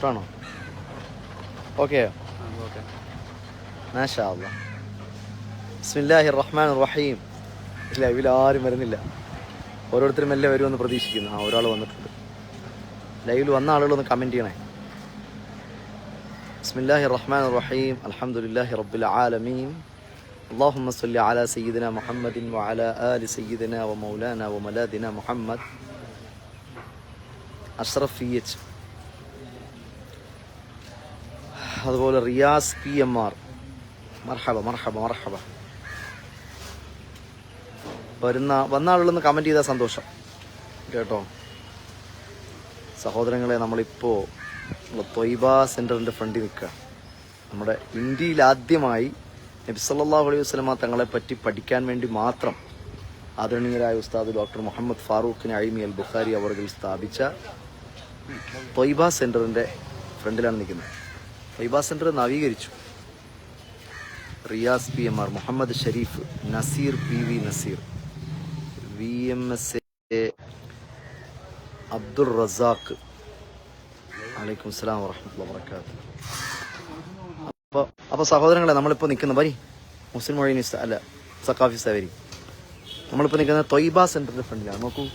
ഡോക്ടറാണോ okay okay മാഷാ അല്ലാ ബിസ്മില്ലാഹി റഹ്മാൻ റഹീം ഇല്ല ഇതിൽ ആരും വരുന്നില്ല ഓരോരുത്തരും മെല്ലെ വരുമെന്ന് പ്രതീക്ഷിക്കുന്നു ആ ഒരാൾ വന്നിട്ടുണ്ട് ലൈവിൽ വന്ന ആളുകളൊന്ന് കമൻറ്റ് ചെയ്യണേ ബിസ്മില്ലാഹി റഹ്മാൻ റഹീം അൽഹംദുലില്ലാഹി റബ്ബിൽ ആലമീൻ اللهم صل على سيدنا محمد وعلى آل سيدنا ومولانا وملاذنا محمد അഷ്റഫ് പി അതുപോലെ റിയാസ് പി എം ആർ. മർഹബ മർഹബ മർഹബ. വരുന്ന വന്ന ആളുകളൊന്ന് കമന്റ് ചെയ്താൽ സന്തോഷം. കേട്ടോ? സഹോദരങ്ങളെ നമ്മളിപ്പോൾ തൊയ്ബ സെന്ററിന്റെ ഫ്രണ്ടിൽ നിൽക്കുക. നമ്മുടെ ഇന്ത്യയിൽ ആദ്യമായി നബി സല്ലല്ലാഹു അലൈഹി വസല്ലമ തങ്ങളെ പറ്റി പഠിക്കാൻ വേണ്ടി മാത്രം ആദരണീയരായ ഉസ്താദ് ഡോക്ടർ മുഹമ്മദ് ഫാറൂഖിന് അഴിമി അൽ ബുഖാരി അവർ സ്ഥാപിച്ച തൊയ്ബ സെന്ററിന്റെ ഫ്രണ്ടിലാണ് നിൽക്കുന്നത്. Thoiba centre നവീകരിച്ചു. Riyas P M R Muhammad Shareef Naseer P V Naseer V M S A Abdul Razak. വലൈക്കും സ്ലാം വറഹമത്തുള്ള വർക്കാത്ത് അപ്പോൾ അപ്പോൾ സഹോദരങ്ങളെ നമ്മളിപ്പോൾ നിൽക്കുന്ന വരി മുസ്ലിം മൊഴി അല്ല സക്കാഫി സവരി. നമ്മളിപ്പോൾ നിൽക്കുന്ന തൊയ്ബ സെന്ററിന്റെ ഫ്രണ്ടിലാണ്. നോക്കൂ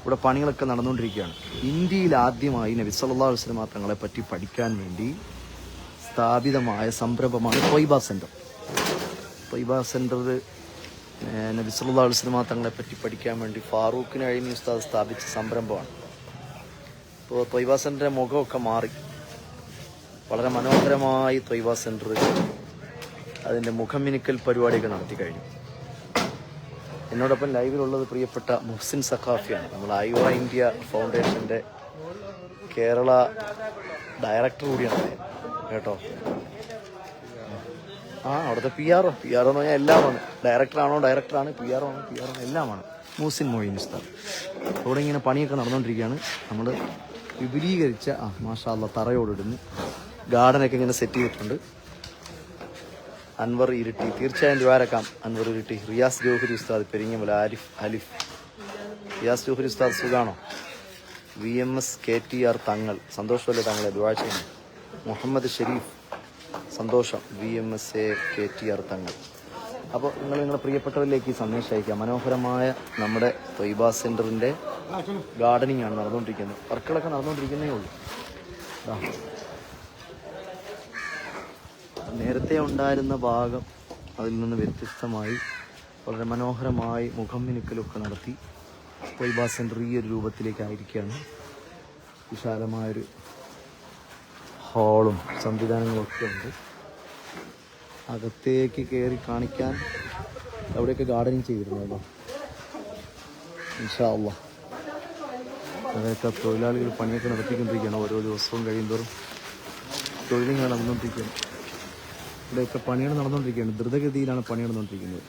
ഇവിടെ പണികളൊക്കെ നടന്നുകൊണ്ടിരിക്കുകയാണ്. ഇന്ത്യയിൽ ആദ്യമായി നബി സല്ലല്ലാഹു അലൈഹി വസല്ലം തങ്ങളെ പറ്റി പഠിക്കാൻ വേണ്ടി സ്ഥാപിതമായ സംരംഭമാണ് തൊയ്ബ സെന്റർ തൊയ്ബ സെന്റർ നബി സല്ലല്ലാഹു അലൈഹി തങ്ങളെ പറ്റി പഠിക്കാൻ വേണ്ടി ഫാറൂഖിന് അഴിമി ഉസ്താദ് സ്ഥാപിച്ച സംരംഭമാണ്. ഇപ്പോൾ തൊയ്ബ സെന്ററിന്റെ മുഖമൊക്കെ മാറി. വളരെ മനോഹരമായി തൊയ്ബ സെന്റർ അതിന്റെ മുഖമിനുക്കൽ പരിപാടിയൊക്കെ നടത്തി കഴിഞ്ഞു. എന്നോടൊപ്പം ലൈവിലുള്ളത് പ്രിയപ്പെട്ട മുഹ്സിൻ സഖാഫിയാണ്. നമ്മൾ ഐവ ഇന്ത്യ ഫൗണ്ടേഷന്റെ കേരള ഡയറക്ടർ കൂടിയാണ് അദ്ദേഹം. കേട്ടോ. ആ അവിടുത്തെ പി ആർ പി ആർ എന്ന് പറഞ്ഞാൽ എല്ലാമാണ്. ഡയറക്ടറാണോ ഡയറക്ടറാണ് പി ആർ ആണോ പി ആർ ആണോ എല്ലാമാണ്. മൂസിൻ മൊയ്ൻ ഉസ്താദ്. അവിടെ ഇങ്ങനെ പണിയൊക്കെ നടന്നുകൊണ്ടിരിക്കുകയാണ് നമ്മൾ വിപുലീകരിച്ച ആ മാഷാല്ല തറയോടിടുന്നു ഗാർഡനൊക്കെ ഇങ്ങനെ സെറ്റ് ചെയ്തിട്ടുണ്ട്. അൻവർ ഇരിട്ടി. തീർച്ചയായും ദ്വാരക്കാം. അൻവർ ഇരിട്ടി. റിയാസ് ജോഹരി ഉസ്താദ് പെരിങ്ങമല ആരിഫ് അലിഫ്. റിയാസ് ജോഹരി ഉസ്താദ് സുഖാണോ? V M S K T R Thangal. സന്തോഷമല്ലേ തങ്ങളെ? ദ്വാ ചെയ്യുന്നു മുഹമ്മദ് ഷെരീഫ്. സന്തോഷം. V M S A K T R Thangal. അപ്പോൾ നിങ്ങൾ നിങ്ങളുടെ പ്രിയപ്പെട്ടവരിലേക്ക് ഈ സന്ദേശം അയക്കാം. മനോഹരമായ നമ്മുടെ തൊയ്ബ സെന്ററിന്റെ ഗാർഡനിങ് ആണ് നടന്നുകൊണ്ടിരിക്കുന്നത്. വർക്കുകളൊക്കെ നടന്നുകൊണ്ടിരിക്കുന്നേ ഉള്ളൂ. നേരത്തെ ഉണ്ടായിരുന്ന ഭാഗം അതിൽ നിന്ന് വ്യത്യസ്തമായി വളരെ മനോഹരമായി മുഖം മിനുക്കലൊക്കെ നടത്തി തൊയ്ബ സെന്റർ ഈ ഒരു രൂപത്തിലേക്കായിരിക്കുകയാണ്. വിശാലമായൊരു ഹാളും സംവിധാനങ്ങളും ഒക്കെ ഉണ്ട്. അകത്തേക്ക് കയറി കാണിക്കാൻ അവിടെയൊക്കെ ഗാർഡനിങ് ചെയ്തിരുന്നു കേട്ടോ ഇൻഷാ അള്ളാ അതൊക്കെ തൊഴിലാളികൾ പണിയൊക്കെ നടത്തിക്കൊണ്ടിരിക്കുകയാണ്. ഓരോ ദിവസവും കഴിയുന്തോറും തൊഴിലിങ്ങനെ നടന്നുകൊണ്ടിരിക്കുകയാണ് ഇവിടെയൊക്കെ പണികൾ നടന്നുകൊണ്ടിരിക്കുകയാണ്. ദ്രുതഗതിയിലാണ് പണി നടന്നുകൊണ്ടിരിക്കുന്നത്.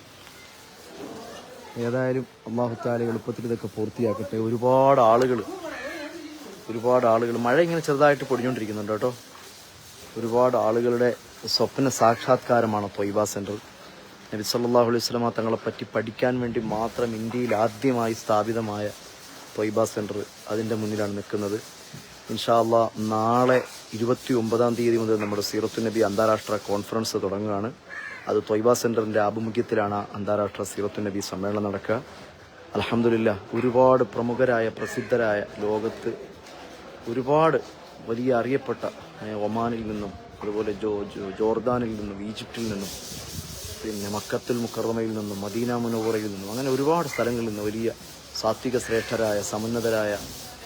ഏതായാലും അള്ളാഹുത്താല എളുപ്പത്തിൽ ഇതൊക്കെ പൂർത്തിയാക്കട്ടെ. ഒരുപാട് ആളുകൾ ഒരുപാട് ആളുകൾ മഴ ഇങ്ങനെ ചെറുതായിട്ട് പൊടിഞ്ഞുകൊണ്ടിരിക്കുന്നുണ്ട് കേട്ടോ. ഒരുപാട് ആളുകളുടെ സ്വപ്ന സാക്ഷാത്കാരമാണ് തൊയ്ബ സെന്റർ നബി സല്ലാഹു അലൈഹി തങ്ങളെ പറ്റി പഠിക്കാൻ വേണ്ടി മാത്രം ഇന്ത്യയിൽ ആദ്യമായി സ്ഥാപിതമായ തൊയ്ബ സെന്റർ അതിന്റെ മുന്നിലാണ് നിൽക്കുന്നത്. ഇൻഷാല്ല നാളെ ഇരുപത്തി ഒമ്പതാം തീയതി മുതൽ നമ്മുടെ സീറത്തു നബി അന്താരാഷ്ട്ര കോൺഫറൻസ് തുടങ്ങുകയാണ്. അത് തൊയ്ബ സെന്ററിന്റെ ആഭിമുഖ്യത്തിലാണ് അന്താരാഷ്ട്ര സീറത്തു നബി സമ്മേളനം നടക്കുക. അലഹമില്ല ഒരുപാട് പ്രമുഖരായ പ്രസിദ്ധരായ ലോകത്ത് ഒരുപാട് വലിയ അറിയപ്പെട്ട ഒമാനിൽ നിന്നും അതുപോലെ ജോ ജോർദാനിൽ നിന്നും ഈജിപ്തിൽ നിന്നും പിന്നെ മക്കത്തുൽ മുക്കറമയിൽ നിന്നും മദീന മുനോറയിൽ നിന്നും അങ്ങനെ ഒരുപാട് സ്ഥലങ്ങളിൽ നിന്ന് വലിയ സാത്വിക ശ്രേഷ്ഠരായ സമുന്നതരായ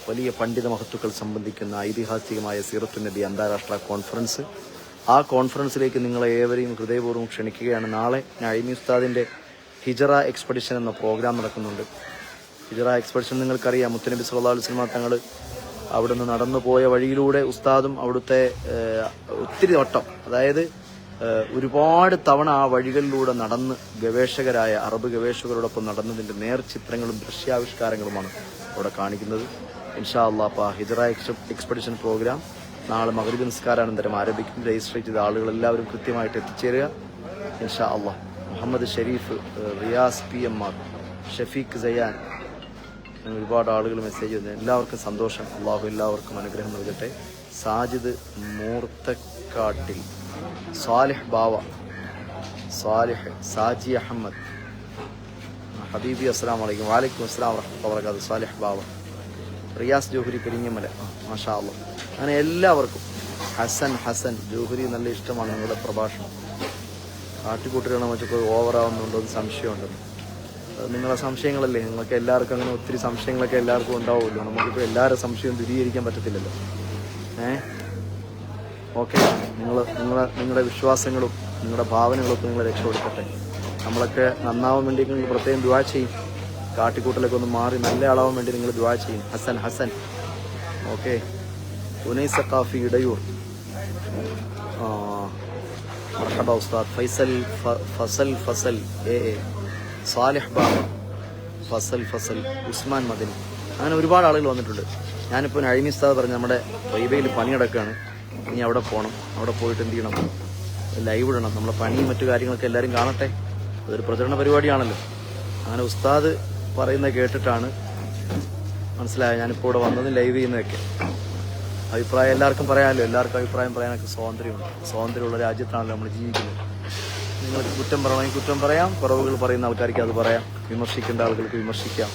വലിയ പണ്ഡിത മഹത്തുക്കൾ സംബന്ധിക്കുന്ന ഐതിഹാസികമായ സീറത്തു നബി അന്താരാഷ്ട്ര കോൺഫറൻസ്. ആ കോൺഫറൻസിലേക്ക് നിങ്ങളെ ഏവരെയും ഹൃദയപൂർവം ക്ഷണിക്കുകയാണ്. നാളെ നൈമി ഉസ്താദിന്റെ ഹിജറ എക്സ്പെഡിഷൻ എന്ന പ്രോഗ്രാം നടക്കുന്നുണ്ട്. ഹിജറ എക്സ്പെഡിഷൻ നിങ്ങൾക്കറിയാം. മുത്തനബി അലൈഹി വസല്ലമ തങ്ങൾ അവിടുന്ന് നടന്നു പോയ വഴിയിലൂടെ ഉസ്താദും അവിടുത്തെ ഒത്തിരി വട്ടം അതായത് ഒരുപാട് തവണ ആ വഴികളിലൂടെ നടന്ന് ഗവേഷകരായ അറബ് ഗവേഷകരോടൊപ്പം നടന്നതിന്റെ നേർചിത്രങ്ങളും ദൃശ്യാവിഷ്കാരങ്ങളുമാണ് അവിടെ കാണിക്കുന്നത്. ഇൻഷാ അള്ളാഹ് ഹിജറ എക്സ്പെഡിഷൻ പ്രോഗ്രാം നാളെ മകരീബ് നിസ്കാരാനന്തരം ആരംഭിക്കും. രജിസ്റ്റർ ചെയ്ത ആളുകൾ എല്ലാവരും കൃത്യമായിട്ട് എത്തിച്ചേരുക. ഇൻഷാ അള്ളാഹ് Muhammad Shareef Riyas P M R Shafeeq Sayan ഒരുപാട് ആളുകൾ മെസ്സേജ് ചെയ്യുന്നു എല്ലാവർക്കും സന്തോഷം. അള്ളാഹു എല്ലാവർക്കും അനുഗ്രഹം നൽകട്ടെ. സാജിദ് മൂർത്തക്കാട്ടിൽ. സാലിഹ് ബാവ. സാലിഹ് സാജി അഹമ്മദ്. ഹബീബി അസ്സാം വലൈക്കും വാലൈക്കും അസ്സാം വർക്കാത്ത് സാലിഹ് ബാവ. റിയാസ് ജോഹരി പെരിഞ്ഞമല മാഷാ അള്ളാ അങ്ങനെ എല്ലാവർക്കും. ഹസൻ ഹസൻ. ജോഹരി നല്ല ഇഷ്ടമാണ്. നിങ്ങളുടെ പ്രഭാഷണം. കാട്ടിക്കൂട്ടുകളെ വെച്ചപ്പോൾ ഓവറാവുന്നുണ്ടോ എന്ന് സംശയമുണ്ടെന്ന് നിങ്ങളെ സംശയങ്ങളല്ലേ? നിങ്ങൾക്ക് എല്ലാവർക്കും അങ്ങനെ ഒത്തിരി സംശയങ്ങളൊക്കെ എല്ലാവർക്കും ഉണ്ടാവുമല്ലോ. നമുക്കിപ്പോൾ എല്ലാവരുടെ സംശയവും ദൂരീകരിക്കാൻ പറ്റത്തില്ലല്ലോ. ഏ? ഓക്കെ. നിങ്ങൾ നിങ്ങളെ നിങ്ങളുടെ വിശ്വാസങ്ങളും നിങ്ങളുടെ ഭാവനകളൊക്കെ നിങ്ങൾ രക്ഷപ്പെടുത്തട്ടെ. നമ്മളൊക്കെ നന്നാവാൻ വേണ്ടി നിങ്ങൾ പ്രത്യേകം ദുവാ ചെയ്യും. കാട്ടിക്കൂട്ടലൊക്കെ ഒന്ന് മാറി നല്ല ആളാവാൻ വേണ്ടി നിങ്ങൾ ദുവാ ചെയ്യും. Hasan Hasan. Okay. Unaisa Kafi Edayur. Faisal Fasal Fasal A A. Salih Baba Fasal Fasal Usman Madani. അങ്ങനെ ഒരുപാട് ആളുകൾ വന്നിട്ടുണ്ട്. ഞാനിപ്പോൾ അഴിമി ഉസ്താദ് പറഞ്ഞ നമ്മുടെ വൈബയിൽ പണി നടക്കുകയാണ്. ഇനി അവിടെ പോകണം അവിടെ പോയിട്ട് എന്ത് ചെയ്യണം? ലൈവ് ഇടണം. നമ്മളെ പണിയും മറ്റു കാര്യങ്ങളൊക്കെ എല്ലാവരും കാണട്ടെ. അതൊരു പ്രചരണ പരിപാടിയാണല്ലോ. അങ്ങനെ ഉസ്താദ് പറയുന്നത് കേട്ടിട്ടാണ് മനസ്സിലായ ഞാനിപ്പോൾ ഇവിടെ വന്നത് ലൈവ് ചെയ്യുന്നതൊക്കെ. അഭിപ്രായം എല്ലാവർക്കും പറയാമല്ലോ. എല്ലാവർക്കും അഭിപ്രായം പറയാനൊക്കെ സ്വാതന്ത്ര്യമുണ്ട്. സ്വാതന്ത്ര്യമുള്ള രാജ്യത്താണല്ലോ നമ്മൾ ജീവിക്കുന്നത്. നിങ്ങൾക്ക് കുറ്റം പറയണമെങ്കിൽ കുറ്റം പറയാം. കുറവുകൾ പറയുന്ന ആൾക്കാർക്ക് അത് പറയാം. വിമർശിക്കേണ്ട ആളുകൾക്ക് വിമർശിക്കാം.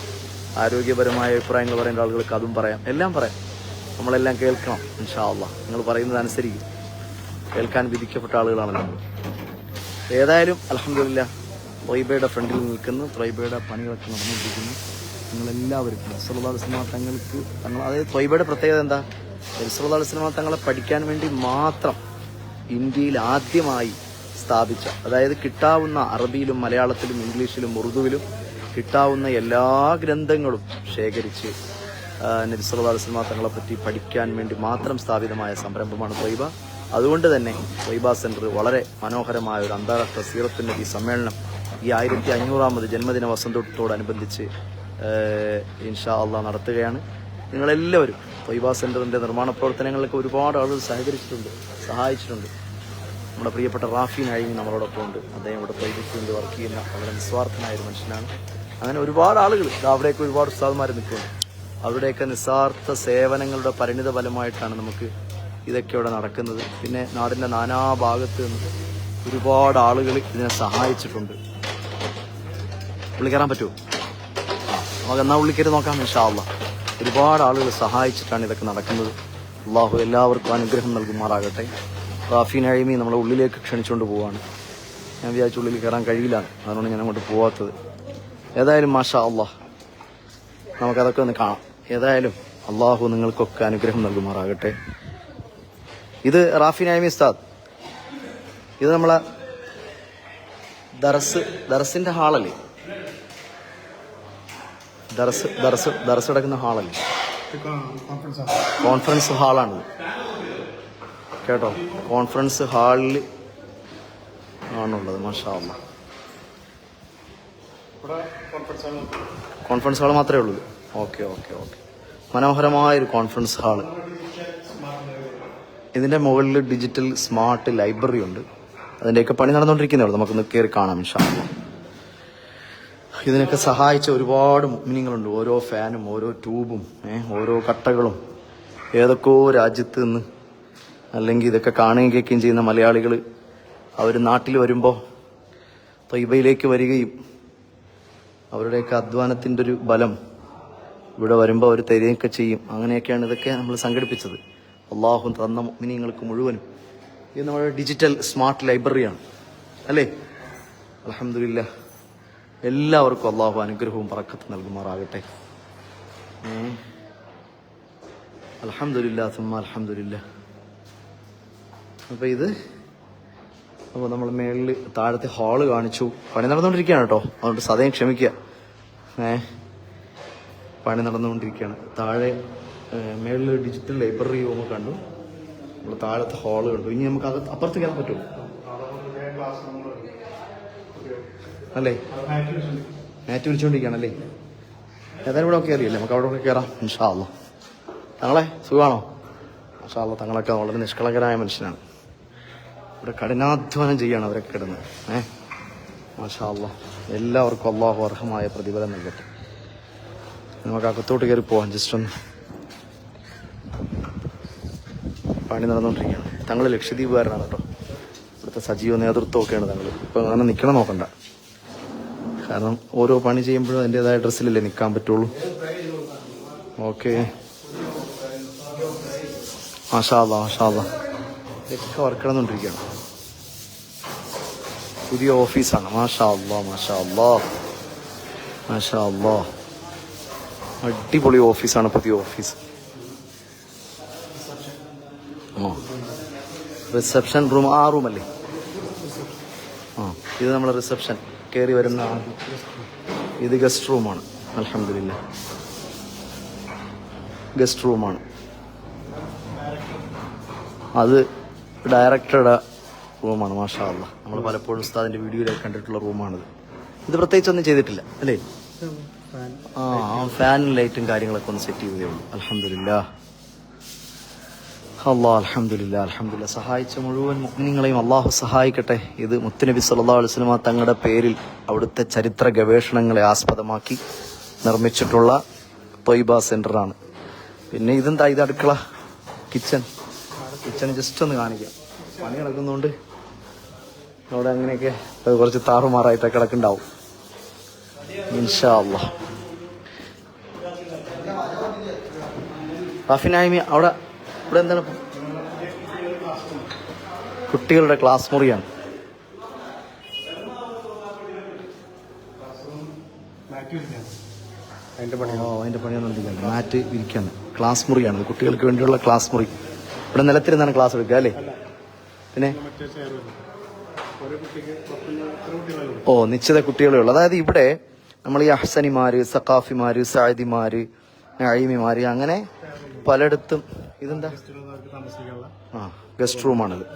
ആരോഗ്യപരമായ അഭിപ്രായങ്ങൾ പറയേണ്ട ആളുകൾക്ക് അതും പറയാം. എല്ലാം പറയാം. നമ്മളെല്ലാം കേൾക്കണം ഇൻഷാ അള്ളാ നിങ്ങൾ പറയുന്നത് അനുസരിക്കും കേൾക്കാൻ വിധിക്കപ്പെട്ട ആളുകളാണല്ലോ നമ്മൾ. ഏതായാലും അലഹമില്ല ത്വയ്ബയുടെ ഫ്രണ്ടിൽ നിൽക്കുന്നു. ത്വയ്ബയുടെ പണികളൊക്കെ നടന്നുകൊണ്ടിരിക്കുന്നു. നിങ്ങളെല്ലാവരും നസറുല്ലാ സിനിമ തങ്ങൾക്ക് തങ്ങൾ അതായത് ത്വയ്ബയുടെ പ്രത്യേകത എന്താ? നസറുല്ലാ സിനിമ തങ്ങളെ പഠിക്കാൻ വേണ്ടി മാത്രം ഇന്ത്യയിൽ ആദ്യമായി സ്ഥാപിച്ച. അതായത് കിട്ടാവുന്ന അറബിയിലും മലയാളത്തിലും ഇംഗ്ലീഷിലും ഉറുദുവിലും കിട്ടാവുന്ന എല്ലാ ഗ്രന്ഥങ്ങളും ശേഖരിച്ച് നബിസ്വല്ലാ സിനിമ തങ്ങളെ പറ്റി പഠിക്കാൻ വേണ്ടി മാത്രം സ്ഥാപിതമായ സംരംഭമാണ് ത്വയ്ബ. അതുകൊണ്ട് തന്നെ ത്വയ്ബ സെന്റർ വളരെ മനോഹരമായ ഒരു അന്താരാഷ്ട്ര സീറത്ത് നബി സമ്മേളനം ഈ ആയിരത്തി അഞ്ഞൂറാമത് ജന്മദിന വസന്തോടനുബന്ധിച്ച് ഇൻഷാ അള്ളാഹ് നടത്തുകയാണ്. നിങ്ങളെല്ലാവരും ത്വയ്ബ സെന്ററിന്റെ നിർമ്മാണ പ്രവർത്തനങ്ങൾക്ക് ഒരുപാട് ആളുകൾ സഹകരിച്ചിട്ടുണ്ട് സഹായിച്ചിട്ടുണ്ട്. നമ്മുടെ പ്രിയപ്പെട്ട റാഫി നായി നമ്മളോടൊപ്പം ഉണ്ട് അദ്ദേഹം ഇവിടെ പ്രൈവറ്റ് കൊണ്ട് വർക്ക് ചെയ്യുന്ന വളരെ നിസ്വാർത്ഥനായ ഒരു മനുഷ്യനാണ്. അങ്ങനെ ഒരുപാട് ആളുകൾ അവിടെയൊക്കെ ഒരുപാട് ഉസ്താദ്മാർ നിൽക്കുന്നുണ്ട്. അവരുടെയൊക്കെ നിസ്വാർത്ഥ സേവനങ്ങളുടെ പരിണിത ഫലമായിട്ടാണ് നമുക്ക് ഇതൊക്കെ ഇവിടെ നടക്കുന്നത്. പിന്നെ നാടിന്റെ നാനാ ഭാഗത്ത് നിന്ന് ഒരുപാട് ആളുകൾ ഇതിനെ സഹായിച്ചിട്ടുണ്ട്. ഉള്ളി കയറാൻ പറ്റുമോ? നമുക്ക് എന്നാ ഉള്ളി കയറി നോക്കാം ഇൻഷാല്ല ഒരുപാട് ആളുകൾ സഹായിച്ചിട്ടാണ് ഇതൊക്കെ നടക്കുന്നത്. അള്ളാഹു എല്ലാവർക്കും അനുഗ്രഹം നൽകുമാറാകട്ടെ. റാഫി നഴിമി നമ്മളെ ഉള്ളിലേക്ക് ക്ഷണിച്ചുകൊണ്ട് പോവാണ്. ഞാൻ വിചാരിച്ച ഉള്ളിൽ കയറാൻ കഴിയില്ല. അതുകൊണ്ട് ഞാൻ അങ്ങോട്ട് പോവാത്തത്. ഏതായാലും മാഷാ അള്ളാഹ് നമുക്കതൊക്കെ ഒന്ന് കാണാം. ഏതായാലും അള്ളാഹു നിങ്ങൾക്കൊക്കെ അനുഗ്രഹം നൽകുമാറാകട്ടെ. ഇത് റാഫി നൈമി ഉസ്താദ്. ഇത് നമ്മളെ ദർസ് ദർസിന്റെ ഹാളല്ലേ? ദർസ് ദർസ് ദർസ് കിടക്കുന്ന ഹാളല്ലേ? കോൺഫറൻസ് ഹാളാണിത്. കേട്ടോ. കോൺഫറൻസ് ഹാളിൽ ആണുള്ളത് മാഷാ അള്ളാ കോൺഫറൻസ് ഹാൾ മാത്രമേ ഉള്ളൂ. ഓക്കെ ഓക്കെ ഓക്കെ മനോഹരമായ ഒരു കോൺഫറൻസ് ഹാൾ ഇതിന്റെ മുകളിൽ ഡിജിറ്റൽ സ്മാർട്ട് ലൈബ്രറി ഉണ്ട്. അതിന്റെയൊക്കെ പണി നടന്നുകൊണ്ടിരിക്കുന്നേ ഉള്ളൂ. നമുക്കൊന്ന് കയറി കാണാം ഇൻഷാല്ല ഇതിനൊക്കെ സഹായിച്ച ഒരുപാട് മിനിങ്ങളുണ്ട്. ഓരോ ഫാനും ഓരോ ട്യൂബും ഓരോ കട്ടകളും. ഏതൊക്കെയോ രാജ്യത്ത് നിന്ന് അല്ലെങ്കിൽ ഇതൊക്കെ കാണുകയും കേൾക്കുകയും ചെയ്യുന്ന മലയാളികൾ അവർ നാട്ടിൽ വരുമ്പോൾ തൊയ്ബയിലേക്ക് വരികയും അവരുടെയൊക്കെ അധ്വാനത്തിന്റെ ഒരു ബലം ഇവിടെ വരുമ്പോൾ അവർ തരികയൊക്കെ ചെയ്യും. അങ്ങനെയൊക്കെയാണ് ഇതൊക്കെ നമ്മൾ സംഘടിപ്പിച്ചത്. അള്ളാഹു തന്ന മിനിങ്ങൾക്ക് മുഴുവനും. ഇത് നമ്മുടെ ഡിജിറ്റൽ സ്മാർട്ട് ലൈബ്രറിയാണ്. അല്ലേ? അലഹമില്ല എല്ലാവർക്കും അള്ളാഹു അനുഗ്രഹവും പറക്കത്ത് നൽകുമാറാകട്ടെ. അലഹമില്ല സുമ്മ അലഹമില്ല അപ്പോൾ ഇത് അപ്പോൾ നമ്മൾ മേളിൽ താഴത്തെ ഹാൾ കാണിച്ചു. പണി നടന്നുകൊണ്ടിരിക്കുകയാണ് കേട്ടോ. അതുകൊണ്ട് സദയം ക്ഷമിക്കുക. ഏ പണി നടന്നുകൊണ്ടിരിക്കുകയാണ്. താഴെ മേളിൽ ഡിജിറ്റൽ ലൈബ്രറി റൂം കണ്ടു. നമ്മൾ താഴത്തെ ഹാൾ കണ്ടു. ഇനി നമുക്ക് അത് അപ്പുറത്ത് കയറാൻ പറ്റുമോ? അല്ലേ? മാറ്റ് വിളിച്ചുകൊണ്ടിരിക്കുകയാണല്ലേ ഏതായാലും ഇവിടെ ഒക്കെ അറിയില്ലേ നമുക്ക് അവിടെ ഒക്കെ കയറാം ഇൻഷാല്ല തങ്ങളെ സുഖമാണോ? ഇൻഷാല്ല തങ്ങളൊക്കെ വളരെ നിഷ്കളങ്കരായ മനുഷ്യനാണ്. ഇവിടെ കഠിനാധ്വാനം ചെയ്യാണ് അവരൊക്കെ കിടന്ന്. ഏ? മാഷാ എല്ലാവർക്കും അള്ളാഹു അർഹമായ പ്രതിഫലം നൽകട്ടെ. നമുക്ക് അകത്തോട്ട് കയറി പോവാം. ജസ്റ്റ് ഒന്ന് പണി നടന്നുകൊണ്ടിരിക്കുകയാണ്. തങ്ങൾ ലക്ഷദ്വീപുകാരനാണ് കേട്ടോ. ഇവിടുത്തെ സജീവ നേതൃത്വമൊക്കെയാണ് തങ്ങൾ ഇപ്പം അങ്ങനെ നിൽക്കണം നോക്കണ്ട. കാരണം ഓരോ പണി ചെയ്യുമ്പോഴും അതിന്റെതായ ഡ്രസ്സിലല്ലേ നിൽക്കാൻ പറ്റുള്ളൂ. ഓക്കെ. മാഷാല്ല മാഷാല്ല ഇതൊക്കെ വർക്ക് നടന്നുകൊണ്ടിരിക്കുകയാണ് പുതിയ ഓഫീസാണ്. മാഷാ അള്ളാ മാഷാ അള്ളാ മാഷാ അള്ളാ അടിപൊളി ഓഫീസാണ് പുതിയ ഓഫീസ്. ആ. റിസപ്ഷൻ റൂം ആ റൂമല്ലേ? ആ ഇത് നമ്മളെ റിസപ്ഷൻ. കയറി വരുന്ന ഇത് ഗസ്റ്റ് റൂമാണ്. അലഹമില്ല ഗസ്റ്റ് റൂമാണ്. അത് ഡയറക്ടറുടെ റൂമാണ് മാഷാ അല്ല നമ്മൾ പലപ്പോഴും ഉസ്താദിന്റെ വീഡിയോയിലൊക്കെ കണ്ടിട്ടുള്ള റൂമാണിത്. ഇത് പ്രത്യേകിച്ച് ഒന്നും ചെയ്തിട്ടില്ല അല്ലേ? ആ ഫാനും ലൈറ്റും കാര്യങ്ങളൊക്കെ ഒന്ന് സെറ്റ് ചെയ്തേ ഉള്ളൂ. അലഹമില്ല അള്ളാ അലഹമില്ല അലഹമില്ല സഹായിച്ച മുഴുവൻ മുഗ്നിങ്ങളെയും അള്ളാഹു സഹായിക്കട്ടെ. ഇത് മുത്തുനബി സല്ലാ അലുസ്ലമ തങ്ങളുടെ പേരിൽ അവിടുത്തെ ചരിത്ര ഗവേഷണങ്ങളെ ആസ്പദമാക്കി നിർമ്മിച്ചിട്ടുള്ള തൊയ്ബ സെന്ററാണ്. പിന്നെ ഇതെന്താ ഇത് അടുക്കള? കിച്ചൺ കിച്ചൺ ജസ്റ്റ് ഒന്ന് കാണിക്കാം. പണി നടക്കുന്നതുകൊണ്ട് അവിടെ അങ്ങനെയൊക്കെ കുറച്ച് താറുമാറായിട്ട് കിടക്കുന്നുണ്ടാവും. റഫിനായ്മി അവിടെ ഇവിടെ എന്താണ്? കുട്ടികളുടെ ക്ലാസ് മുറിയാണ്. ഓ അതിന്റെ ഇരിക്കുകയാണ് മാറ്റ് വിരിക്കാണ് ക്ലാസ് മുറിയാണ്. കുട്ടികൾക്ക് വേണ്ടിയുള്ള ക്ലാസ് മുറി. ഇവിടെ നിലത്തിരുന്നാണ് ക്ലാസ് എടുക്കുക അല്ലേ? പിന്നെ? ഓ നിശ്ചിത കുട്ടികളേ ഉള്ളൂ. അതായത് ഇവിടെ നമ്മൾ ഈ അഹ്സനിമാർ സഖാഫിമാർ സായിദിമാർ അഴിമിമാര് അങ്ങനെ പലയിടത്തും ഇതെന്താ? ആ ഗസ്റ്റ് റൂമാണിത്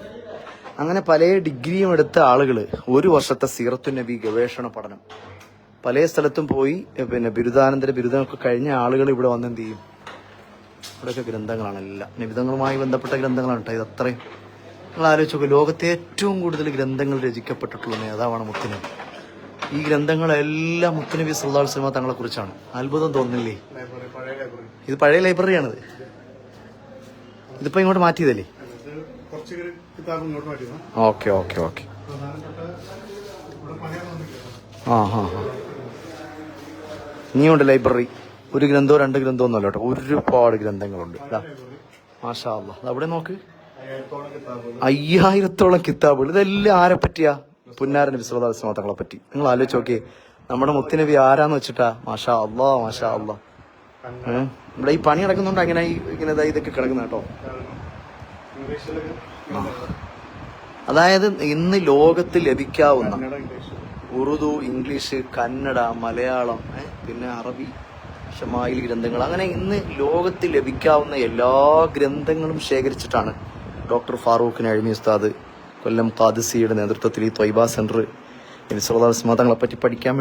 അങ്ങനെ പല ഡിഗ്രിയും എടുത്ത ആളുകൾ ഒരു വർഷത്തെ സീറത്തു നബി ഗവേഷണ പഠനം. പല സ്ഥലത്തും പോയി പിന്നെ ബിരുദാനന്തര ബിരുദമൊക്കെ കഴിഞ്ഞ ആളുകൾ ഇവിടെ വന്ന് എന്ത് ചെയ്യും? ഇവിടെയൊക്കെ ഗ്രന്ഥങ്ങളാണ് എല്ലാം. നിബിധങ്ങളുമായി ബന്ധപ്പെട്ട ഗ്രന്ഥങ്ങളാണ് കേട്ടോ ഇത് അത്രയും. ആലോചിച്ച് നോക്കുക ലോകത്തെ ഏറ്റവും കൂടുതൽ ഗ്രന്ഥങ്ങൾ രചിക്കപ്പെട്ടിട്ടുള്ള നേതാവാണ് മുത്തുനബി. ഈ ഗ്രന്ഥങ്ങളെല്ലാം മുത്തുനബി സല്ലാ സിനിമ തങ്ങളെ കുറിച്ചാണ്. അത്ഭുതം തോന്നില്ലേ? ഇത് പഴയ ലൈബ്രറിയാണിത്. ഇതിപ്പോ ഇങ്ങോട്ട് മാറ്റിയതല്ലേ? Okay okay okay. ആ ഹാ ഹാ ഇനിയുണ്ട് ലൈബ്രറി. ഒരു ഗ്രന്ഥമോ രണ്ട് ഗ്രന്ഥമോ ഒന്നുമല്ല കേട്ടോ. ഒരുപാട് ഗ്രന്ഥങ്ങളുണ്ട്. മാഷാ അല്ലാ അവിടെ നോക്ക്? അയ്യായിരത്തോളം കിതാബുകൾ. ഇതെല്ലാം ആരെ പറ്റിയാ? പുന്നാരൻ വിശ്വദാസ തങ്ങളെ പറ്റി. നിങ്ങൾ ആലോചിച്ച് നോക്കിയേ. നമ്മുടെ മുത്തുനബി ആരാന്ന് വെച്ചിട്ടാ? മാഷാ അള്ളാ മാഷാ അള്ളാ? ഇവിടെ ഈ പണി നടക്കുന്നുണ്ട് അങ്ങനെ ഇങ്ങനെ ഇതൊക്കെ കിടക്കുന്ന കേട്ടോ. അതായത് ഇന്ന് ലോകത്ത് ലഭിക്കാവുന്ന ഉറുദു ഇംഗ്ലീഷ് കന്നഡ മലയാളം പിന്നെ അറബി ഷമായിൽ ഗ്രന്ഥങ്ങൾ. അങ്ങനെ ഇന്ന് ലോകത്ത് ലഭിക്കാവുന്ന എല്ലാ ഗ്രന്ഥങ്ങളും ശേഖരിച്ചിട്ടാണ് ഡോക്ടർ ഫാറൂഖ് നഴ്മി ഉസ്താദ് കൊല്ലം കാദിസിയുടെ നേതൃത്വത്തിൽ ഈ ത്വയ്ബ സെന്റർ തങ്ങളെ പറ്റി പഠിക്കാൻ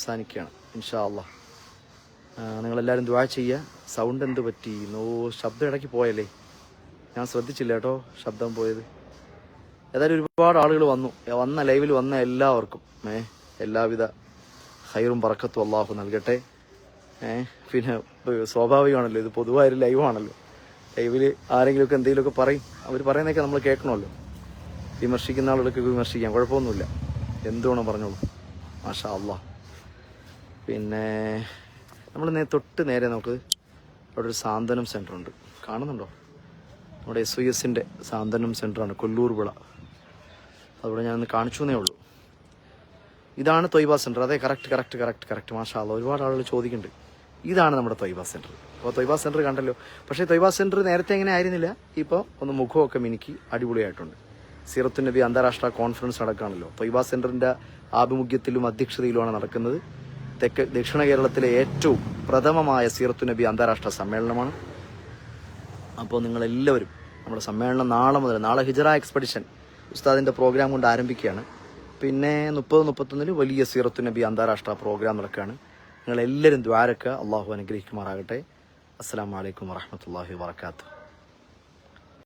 അവസാനിക്കുകയാണ്. ഇൻഷാ അള്ളാ നിങ്ങളെല്ലാവരും ദ്വാ ചെയ്യുക. സൗണ്ട് എന്ത് പറ്റി? നോ ശബ്ദം ഇടയ്ക്ക് പോയല്ലേ? ഞാൻ ശ്രദ്ധിച്ചില്ല കേട്ടോ ശബ്ദം പോയത്. ഏതായാലും ഒരുപാട് ആളുകൾ വന്നു. വന്ന ലൈവിൽ വന്ന എല്ലാവർക്കും. ഏ എല്ലാവിധ ഹൈറും പറക്കത്തും അള്ളാഹു നൽകട്ടെ. ഏ പിന്നെ സ്വാഭാവികമാണല്ലോ ഇത് പൊതുവായൊരു ലൈവാണല്ലോ. ലൈവിൽ ആരെങ്കിലുമൊക്കെ എന്തെങ്കിലുമൊക്കെ പറയും. അവർ പറയുന്നതൊക്കെ നമ്മൾ കേൾക്കണമല്ലോ. വിമർശിക്കുന്ന ആളുകൾക്ക് വിമർശിക്കാം കുഴപ്പമൊന്നുമില്ല. എന്തുവേണം പറഞ്ഞോളൂ. മാഷാ അള്ളാഹ് പിന്നെ നമ്മൾ നേ തൊട്ട് നേരെ നമുക്ക് അവിടെ ഒരു സാന്ത്വനം സെന്റർ ഉണ്ട്. കാണുന്നുണ്ടോ? നമ്മുടെ എസ് ഐ എസിന്റെ സാന്ത്വനം സെന്ററാണ് കൊല്ലൂർ വിള. അവിടെ ഞാനൊന്ന് കാണിച്ചു എന്നേ ഉള്ളൂ. ഇതാണ് തൊയ്ബ സെന്റർ അതെ കറക്റ്റ് കറക്റ്റ് കറക്റ്റ് കറക്റ്റ് മാഷാല്ല ഒരുപാട് ആളുകൾ ചോദിക്കുന്നുണ്ട്. ഇതാണ് നമ്മുടെ തൊയ്ബ സെന്റർ അപ്പോൾ തൊയ്ബ സെന്റർ കണ്ടല്ലോ. പക്ഷേ തൊയ്ബ സെന്റർ നേരത്തെ എങ്ങനെ ആയിരുന്നില്ല? ഇപ്പോൾ ഒന്ന് മുഖമൊക്കെ മിനുക്കി അടിപൊളിയായിട്ടുണ്ട്. സീറത്തു നബി അന്താരാഷ്ട്ര കോൺഫറൻസ് നടക്കുകയാണല്ലോ. തൊയ്ബ സെന്ററിന്റെ ആഭിമുഖ്യത്തിലും അധ്യക്ഷതയിലുമാണ് നടക്കുന്നത്. തെക്ക് ദക്ഷിണ കേരളത്തിലെ ഏറ്റവും പ്രഥമമായ സീറത്തു നബി അന്താരാഷ്ട്ര സമ്മേളനമാണ്. അപ്പോൾ നിങ്ങളെല്ലാവരും നമ്മുടെ സമ്മേളനം നാളെ മുതൽ നാളെ ഹിജറ എക്സ്പെഡിഷൻ ഉസ്താദിന്റെ പ്രോഗ്രാം കൊണ്ട് ആരംഭിക്കുകയാണ്. പിന്നെ മുപ്പത് മുപ്പത്തൊന്നിന് വലിയ സീറത്തു നബി അന്താരാഷ്ട്ര പ്രോഗ്രാം നടക്കുകയാണ്. നിങ്ങളെല്ലാവരും ദ്വാരക്ക അള്ളാഹു അനുഗ്രഹിക്കുമാറാകട്ടെ. അസ്സാം വലൈക്കും വറഹമത്തല്ലാഹി വാത്തു